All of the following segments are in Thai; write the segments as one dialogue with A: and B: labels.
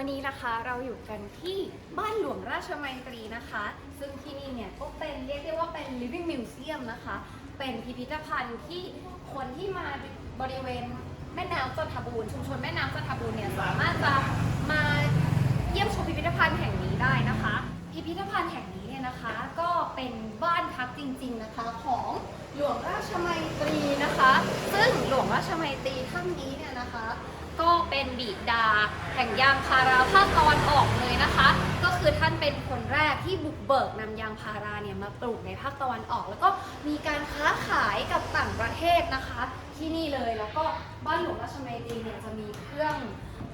A: วันนี้นะคะเราอยู่กันที่บ้านหลวงราชมัยตรีนะคะ ซึ่งที่นี่เนี่ยก็เป็นเรียกได้ว่าเป็น living museum นะคะ เป็นพิพิธภัณฑ์ที่คนที่มาบริเวณแม่น้ำจันทบูรณ์ชุมชนแม่น้ำจันทบูรณ์เนี่ยสามารถจะมาเยี่ยมชมพิพิธภัณฑ์แห่งนี้ได้นะคะ พิพิธภัณฑ์แห่งนี้เนี่ยนะคะก็เป็นบ้านพักจริง ๆนะคะของหลวงราชมัยตรีนะคะ ซึ่งหลวงราชมัยตรีท่านนี้เนี่ยนะคะ ก็เป็นบิดาแห่งยางพาราภาคตะวันออกเลยนะคะ ก็คือท่านเป็นคนแรกที่บุกเบิกนำยางพาราเนี่ยมาปลูกในภาคตะวันออก แล้วก็มีการค้าขายกับต่างประเทศนะคะ ที่นี่เลยแล้วก็บ้านหลวงราชเมตรีเนี่ยจะมีเครื่อง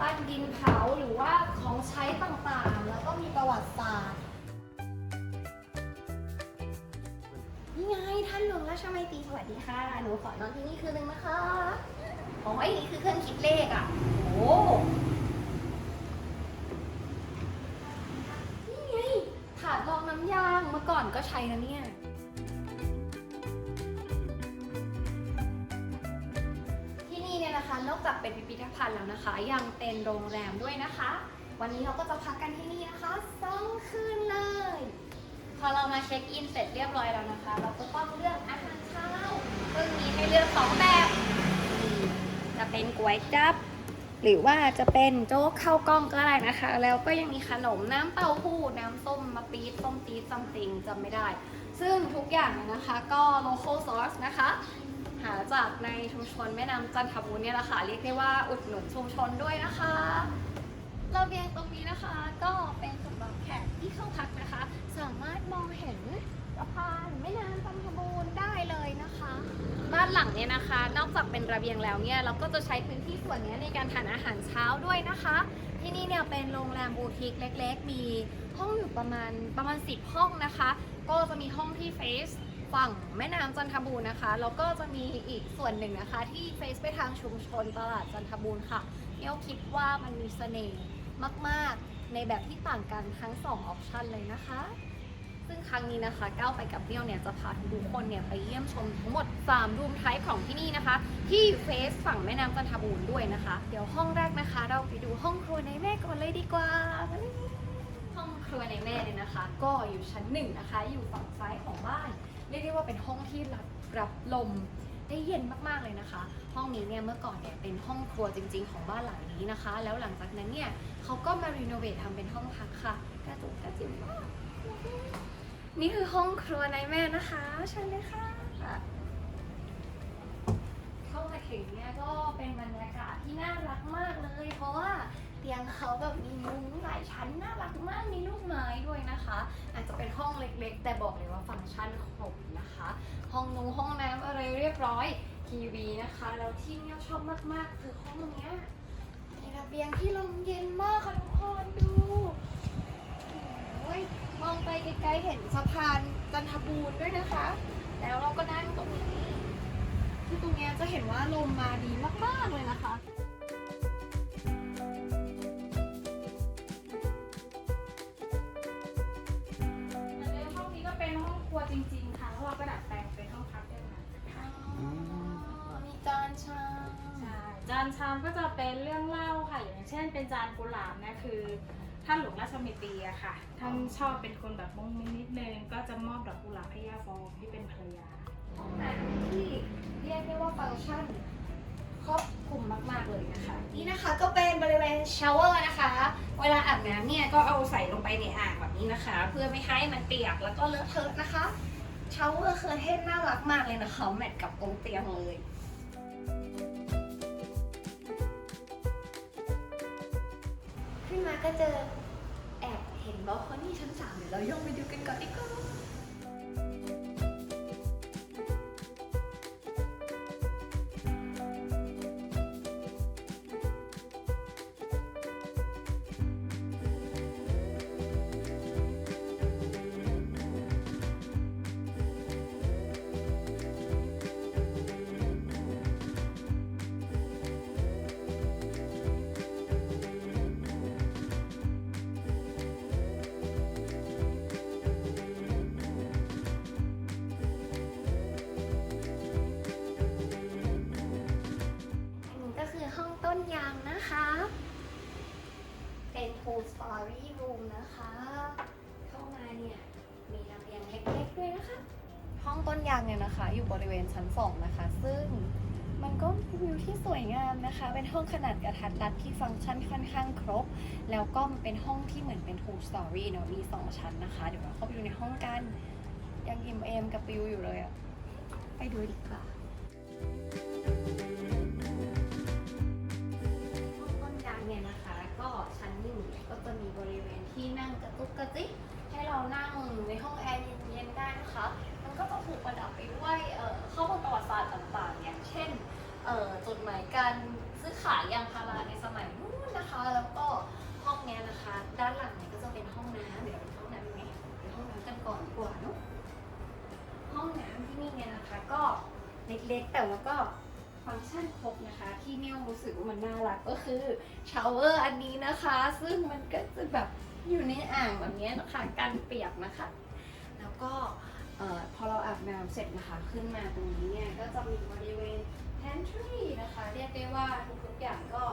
A: ปั้นดินเผาหรือว่าของใช้ต่างๆ แล้วก็มีประวัติศาสตร์นี่ไงท่านหลวงราชมัยตรีสวัสดีค่ะ หนูขอนอนที่นี่คืนนึงนะคะ อ๋อไอ้นี่คือเครื่องคิดเลขอะ โอ้นี่ไงถาดรองน้ำยางเมื่อก่อนก็ใช้นะเนี่ย ที่นี่เนี่ยนะคะ นอกจากเป็นพิพิธภัณฑ์แล้วนะคะ ยังเป็นโรงแรมด้วยนะคะ วันนี้เราก็จะพักกันที่นี่นะคะสองคืนเลย พอเรามาเช็คอินเสร็จเรียบร้อยแล้วนะคะ เราก็ต้องเลือกอาหารเช้าซึ่งมีให้เลือกสองแบบ เป็นก๋วยจั๊บหรือว่าจะเป็นโจ๊กข้าวกล้องก็ได้นะคะ แล้วก็ยังมีขนมน้ำเต้าหู้น้ำส้มมะปี๊ดส้มตีดซัมติงจำไม่ได้ ซึ่งทุกอย่างนะคะก็ local source นะคะ หาจากในชุมชนแม่น้ำจันทบุรีเนี่ยแหละค่ะเรียกได้ว่าอุดหนุนชุมชนด้วยนะคะระเบียงตรงนี้นะคะ ก็เป็นสำหรับแขกที่เข้าพักนะคะ สามารถมองเห็นสะพานแม่น้ำจันทบูรณ์ได้เลยนะคะ บ้านหลังเนี่ยนะคะ อกจากเป็นระเบียงแล้วเนี่ยเราก็จะใช้พื้นที่ส่วนนี้ในการทานอาหารเช้าด้วยนะคะ ที่นี่เนี่ยเป็นโรงแรมบูติกเล็ก ๆ มีห้องอยู่ประมาณประมาณ 10 ห้องนะคะ ก็จะมีห้องที่เฟซฝั่งแม่น้ำจันทบูรณ์นะคะแล้วก็จะมีอีกส่วนหนึ่งนะคะ ที่เฟซไปทางชุมชนตลาดจันทบูรณ์ค่ะเนี่ยคิดว่ามันมีเสน่ห์มาก ๆ ในแบบที่ต่างกันทั้งสองออปชันเลยนะคะ ซึ่งครั้งนี้นะคะก้าวไปกับเบี้ยวเนี่ยจะพาทุกคนเนี่ยไปเยี่ยมชมทั้งหมด3รูมไทป์ของที่นี่นะคะ ที่เฟซฝั่งแม่น้ำจันทบูรณ์ด้วยนะคะ เดี๋ยวห้องแรกนะคะ เราไปดูห้องครัวในแม่ก่อนเลยดีกว่าห้องครัวในแม่เนี่ยนะคะ ก็อยู่ชั้นหนึ่งนะคะ อยู่ฝั่งซ้ายของบ้านเรียกได้ว่าเป็นห้องที่รับรับลมได้เย็นมากๆเลยนะคะ ห้องนี้เนี่ยเมื่อก่อนเนี่ยเป็นห้องครัวจริง ๆ ของบ้านหลังนี้นะคะ แล้วหลังจากนั้นเนี่ยเขาก็มารีโนเวททำเป็นห้องพักค่ะกระจุกกระจิ๋วมาก นี่คือห้องครัวในแม่นะคะเชิญเลยค่ะ เข้ามาถึงเนี่ยก็เป็นบรรยากาศที่น่ารักมากเลย เพราะว่าเตียงเขาแบบมีมุ้งหลายชั้นน่ารักมากมีลูกไม้ด้วยนะคะ อาจจะเป็นห้องเล็กๆ แต่บอกเลยว่าฟังก์ชันครบนะคะ ห้องนุงห้องน้ำอะไรเรียบร้อยทีวีนะคะ แล้วที่เนี่ยชอบมากๆ คือห้องเนี้ยมีระเบียงที่ลมเย็นมากค่ะทุกคนดูโอ้ย มองไปไกลๆเห็นสะพานจันทบูรณ์ด้วยนะคะ แล้วเราก็นั่งตรงนี้ ที่ตรงเนี้ยจะเห็นว่าลมมาดีมากๆเลยนะคะ
B: แล้วห้องนี้ก็เป็นห้องครัวจริงๆ ค่ะเพราะเราก็ดัดแปลงเป็นห้องพักได้มา
A: มีจานชาม
B: ใช่ จานชามก็จะเป็นเรื่องเล่าค่ะ อย่างเช่น เป็นจานกุหลาบนะคือ ท่านหลวงราชมิตรีอะค่ะ ท่านชอบเป็นคนแบบมุ้งมิ้งนิดนึงก็จะมอบดอกกุหลาบให้ย่าฟองที่เป็นภรรยา
A: ห้องน้ที่เรียกได้ว่าฟังก์ชันครอบคลุมมาก ๆ เลยนะคะ นี่นะคะก็เป็นบริเวณชาวเวอร์นะคะ เวลาอาบน้ำเนี่ยก็เอาใส่ลงไปในอ่างแบบนี้นะคะ เพื่อไม่ให้มันเปียกแล้วก็เลอะเทอะนะคะชาวเวอร์เคอร์เทนน่ารักมากเลยนะคะแมทกับตรงเตียงเลย ก็เจอแอบเห็นบล็อกคอนี่ชั้นสามเดี๋ยวเราย่องไปดูกันก่อนดีกว่า อันนี้ก็คือห้องต้นยางนะคะเป็น two story room นะคะ เข้ามาเนี่ยมีระเบียงเล็กๆด้วยนะคะ ห้องต้นยางเนี่ยนะคะ อยู่บริเวณชั้นสองนะคะ ซึ่งมันก็มีวิวที่สวยงามนะคะ เป็นห้องขนาดกระทัดรัดที่ฟังก์ชันค่อนข้างครบ แล้วก็มันเป็นห้องที่เหมือนเป็น two story เนอะมีสองชั้นนะคะ เดี๋ยวเราเข้าไปดูในห้องกัน ยังอิ่มเอมกับปิวอยู่เลยอะไปดูดีกว่า ริเวณที่นั่งกระตุกกระติกให้เรานั่งในห้องแอร์เย็นๆได้ ที่เนี่ยรู้สึกว่ามันน่ารักก็คือชาวเวอร์อันนี้นะคะ ซึ่งมันก็จะแบบอยู่ในอ่างแบบนี้นะคะกันเปียกนะคะ แล้วก็พอเราอาบน้ำเสร็จนะคะ ขึ้นมาตรงนี้เนี่ยก็จะมีบริเวณ pantry นะคะ เรียกได้ว่าทุกๆอย่างก็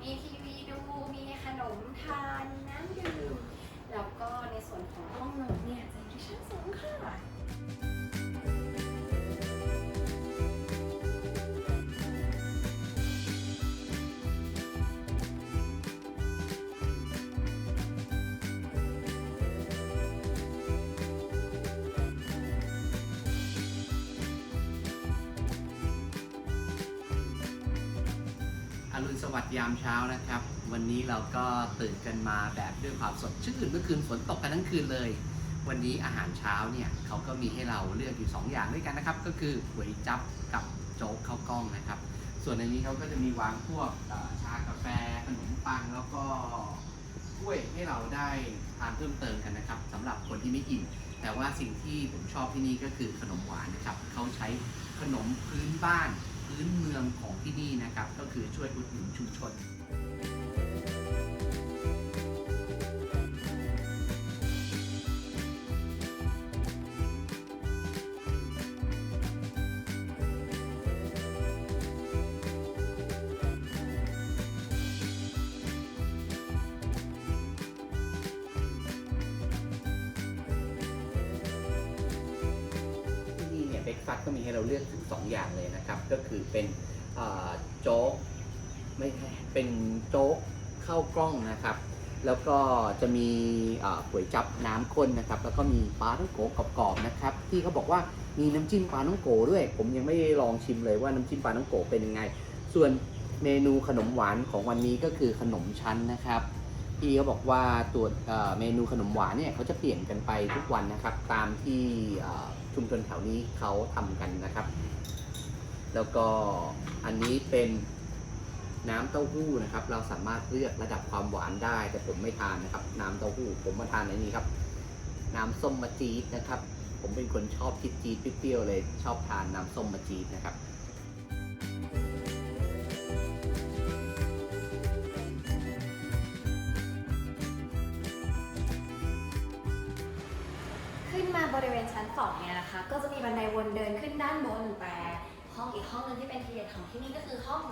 A: มีทีวีดูมีขนมทานน้ำดื่ม อ
C: รุณสวัสดิ์ยามเช้านะครับ วันนี้เราก็ตื่นกันมาแบบด้วยความสดชื่นเมื่อคืนฝนตกกันทั้งคืนเลย วันนี้อาหารเช้าเนี่ยเขาก็มีให้เราเลือกอยู่ 2 อย่างด้วยกันนะครับ ก็คือก๋วยจับกับโจ๊กข้าวกล้องนะครับ ส่วนในนี้เขาก็จะมีวางพวกชากาแฟขนมปังแล้วก็กล้วยให้เราได้ทานเพิ่มเติมกันนะครับสำหรับคนที่ไม่อิ่มแต่ว่าสิ่งที่ผมชอบที่นี่ก็คือขนมหวานนะครับเขาใช้ขนมพื้นบ้าน พื้นเมืองของที่นี่นะครับ ก็คือช่วยอุดหนุนชุมชน ก็มีให้เราเลือกถึง 2 อย่างเลยนะครับ ก็คือเป็นเอ่อโจ๊กไม่ใช่เป็นโจ๊กข้าวกล้องนะครับ แล้วก็จะมีก๋วยจับน้ำข้นนะครับ แล้วก็มีปลาท่องโกกรอบๆนะครับ ที่เขาบอกว่ามีน้ำจิ้มปลาท่องโกด้วย ผมยังไม่ได้ลองชิมเลยว่าน้ำจิ้มปลาท่องโกเป็นยังไง ส่วนเมนูขนมหวานของวันนี้ก็คือขนมชั้นนะครับ พี่เขาบอกว่าตัวเมนูขนมหวานเนี่ยเขาจะเปลี่ยนกันไปทุกวันนะครับ ตามที่ชุมชนแถวนี้เขาทำกันนะครับ แล้วก็อันนี้เป็นน้ำเต้าหู้นะครับ เราสามารถเลือกระดับความหวานได้ แต่ผมไม่ทานนะครับ น้ำเต้าหู้ผมมาทานในนี้ครับ น้ำส้มมะจี๊ดนะครับ ผมเป็นคนชอบจี๊ดจี๊ดเปรี้ยวเลย ชอบทานน้ำส้มมะจี๊ดนะครับ
A: บริเวณชั้นสองเนี่ยนะคะ ก็จะมีบันไดวนเดินขึ้นด้านบนแต่ห้องอีกห้องหนึงที่เป็นทีเด็ดของที่นี่ก็คือห้อง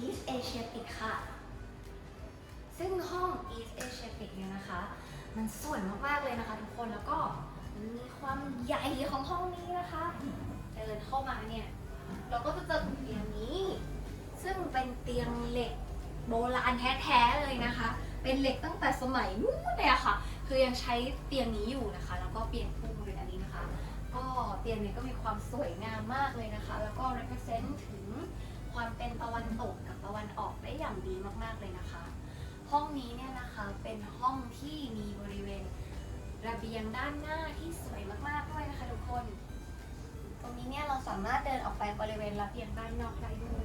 A: East Asiatic ค่ะ ซึ่งห้อง East Asiatic เนี่ยนะคะ มันสวยมากๆเลยนะคะทุกคนแล้วก็มันมีความใหญ่ของห้องนี้นะคะเดินเข้ามาเนี่ยเราก็จะเจอเตียงนี้ ซึ่งเป็นเตียงเหล็กโบราณแท้ๆเลยนะคะ เป็นเหล็กตั้งแต่สมัยนู้นเลยอะค่ะ คือยังใช้เตียงนี้อยู่นะคะ แล้วก็เปลี่ยนพุ่มเป็นอันนี้นะคะ ก็เตียงนี้ก็มีความสวยงามมากเลยนะคะ แล้วก็ represent ถึงความเป็นตะวันตกกับตะวันออกได้อย่างดีมากๆเลยนะคะ ห้องนี้เนี่ยนะคะเป็นห้องที่มีบริเวณระเบียงด้านหน้าที่สวยมากๆด้วยนะคะทุกคน ตรงนี้เนี่ยเราสามารถเดินออกไปบริเวณระเบียงด้านนอกได้ด้วย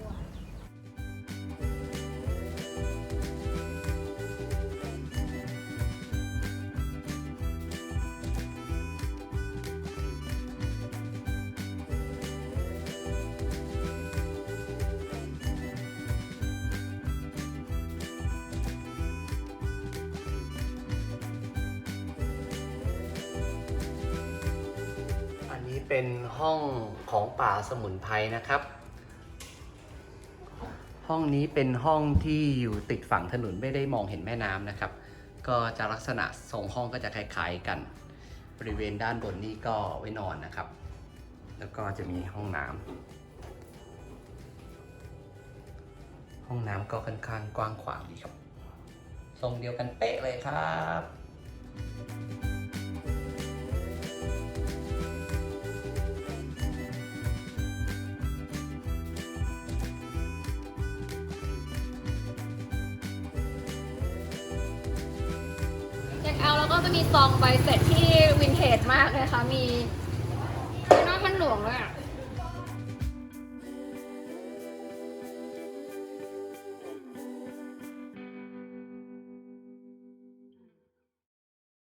C: เป็นห้องของป่าสมุนไพรนะครับ ห้องนี้เป็นห้องที่อยู่ติดฝั่งถนนไม่ได้มองเห็นแม่น้ำนะครับ ก็จะลักษณะทรงห้องก็จะคล้ายๆกัน บริเวณด้านบนนี่ก็ไว้นอนนะครับ แล้วก็จะมีห้องน้ำห้องน้ำก็ค่อนข้างกว้างขวางดีครับ ทรงเดียวกันเป๊ะเลยครับ
A: เอาแล้วก็จะมีซองใบเสร็จที่วินเทจมากเลยค่ะ มีหน้ามันหลวงด้วยอะ